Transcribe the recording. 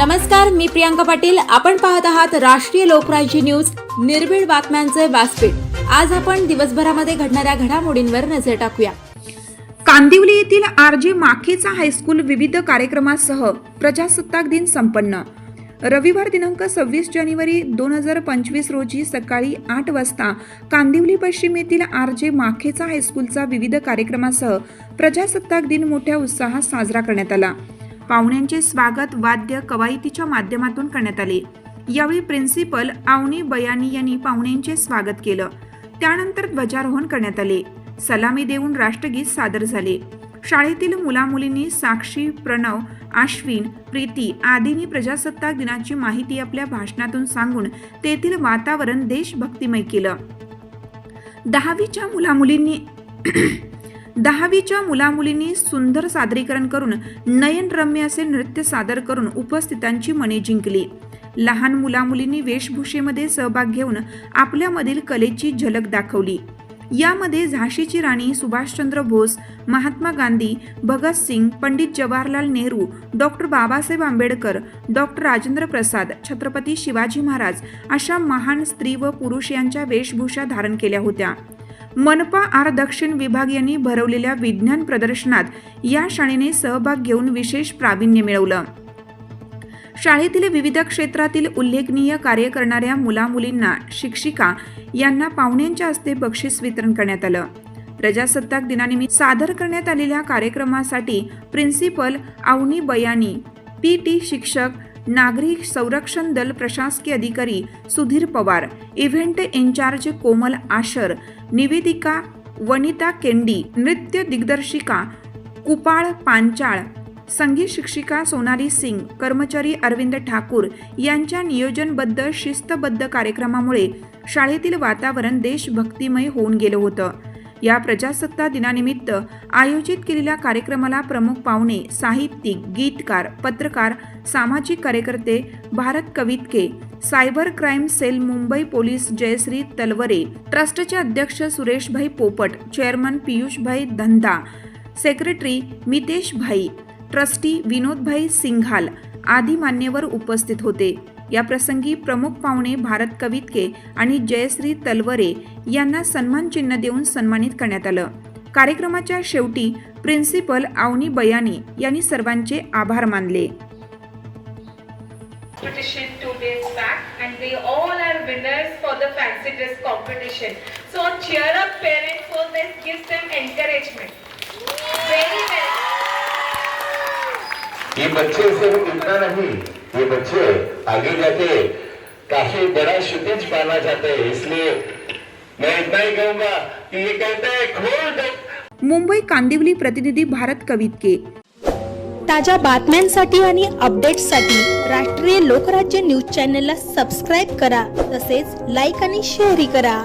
नमस्कार मी प्रियांका पाटील. आपण पाहत आहात राष्ट्रीय लोकराज्य न्यूज. निर्भीड बातम्यांचे व्यासपीठ. आज आपण दिवसभरामध्ये घडणाऱ्या घडामोडींवर नजर टाकूया. कांदिवली येथील आर जे माखेचा हायस्कूल विविध कार्यक्रमासह प्रजासत्ताक दिन संपन्न. रविवार दिनांक सव्वीस जानेवारी दोन हजार पंचवीस रोजी सकाळी आठ वाजता कांदिवली पश्चिम येथील आर जे माखेचा हायस्कूलचा विविध कार्यक्रमासह प्रजासत्ताक दिन मोठ्या उत्साहात साजरा करण्यात आला. पाहुण्यांचे स्वागत वाद्य कवायतीच्या माध्यमातून करण्यात आले. यावेळी प्रिन्सिपल आवनी बयानी यांनी पाहुण्यांचे स्वागत केलं. त्यानंतर ध्वजारोहण करण्यात आले. सलामी देऊन राष्ट्रगीत सादर झाले. शाळेतील मुलामुलींनी साक्षी प्रणव आश्विन प्रीती आदींनी प्रजासत्ताक दिनाची माहिती आपल्या भाषणातून सांगून तेथील वातावरण देशभक्तिमय केलं. दहावीच्या मुलामुलींनी दहावीच्या मुलामुलींनी सुंदर सादरीकरण करून नयनरम्य असे नृत्य सादर करून उपस्थितांची मने जिंकली. लहान मुलामुलींनी वेशभूषेमध्ये सहभाग घेऊन आपल्यामधील कलेची झलक दाखवली. यामध्ये झाशीची राणी सुभाषचंद्र बोस महात्मा गांधी भगतसिंग पंडित जवाहरलाल नेहरू डॉक्टर बाबासाहेब आंबेडकर डॉक्टर राजेंद्र प्रसाद छत्रपती शिवाजी महाराज अशा महान स्त्री व पुरुष यांच्या वेशभूषा धारण केल्या होत्या. मनपा आर दक्षिण विभाग यांनी भरवलेल्या विज्ञान प्रदर्शनात या शाळेने सहभाग घेऊन विशेष प्रावीण्य मिळवलं. शाळेतील विविध क्षेत्रातील उल्लेखनीय कार्य करणाऱ्या मुलामुलींना शिक्षिका यांना पाहुण्यांच्या हस्ते बक्षीस वितरण करण्यात आलं. प्रजासत्ताक दिनानिमित्त सादर करण्यात आलेल्या कार्यक्रमासाठी प्रिन्सिपल आवनी बयानी पी टी शिक्षक नागरी संरक्षण दल प्रशासकीय अधिकारी सुधीर पवार इव्हेंट इन्चार्ज कोमल आशर निवेदिका वनिता केंडी नृत्य दिग्दर्शिका कुपाळ पांचाळ संगीत शिक्षिका सोनाली सिंग कर्मचारी अरविंद ठाकूर यांच्या नियोजनबद्ध शिस्तबद्ध कार्यक्रमामुळे शाळेतील वातावरण देशभक्तिमय होऊन गेलं होतं. या प्रजासत्ताक दिनानिमित्त आयोजित केलेल्या कार्यक्रमाला प्रमुख पाहुणे साहित्यिक गीतकार पत्रकार सामाजिक कार्यकर्ते Bharat Kavitke cyber crime cell Mumbai police Jayashree Talware ट्रस्टचे अध्यक्ष Sureshbhai Popat chairman Piyushbhai Dhanda secretary Miteshbhai trustee Vinodbhai Singhal आदी मान्यवर उपस्थित होते. या प्रसंगी प्रमुख पाहुणे भारत कवितके आणि जयश्री तलवरे यांना सन्मान चिन्ह देऊन सन्मानित करण्यात आलं कार्यक्रमाच्या शेवटी प्रिन्सिपल आवनी बयानी यांनी सर्वांचे आभार मानले competition two days back and they all are winners for the fancy dress competition. So cheer up parents for this, give them encouragement. Very well. ये बच्चे सिर्फ इतना नहीं ये बच्चे आगे जाके काफी बड़ा शुतेज पाना चाहते हैं इसलिए मैं इतना ही कहूंगा कि ये कहते हैं खोल दो मुंबई कांदिवली प्रतिनिधी भारत कवितके. ताज्या बातम्यांसाठी आणि अपडेट्ससाठी राष्ट्रीय लोकराज्य न्यूज चॅनलला सबस्क्राईब करा. तसेच लाईक आणि शेअरही करा.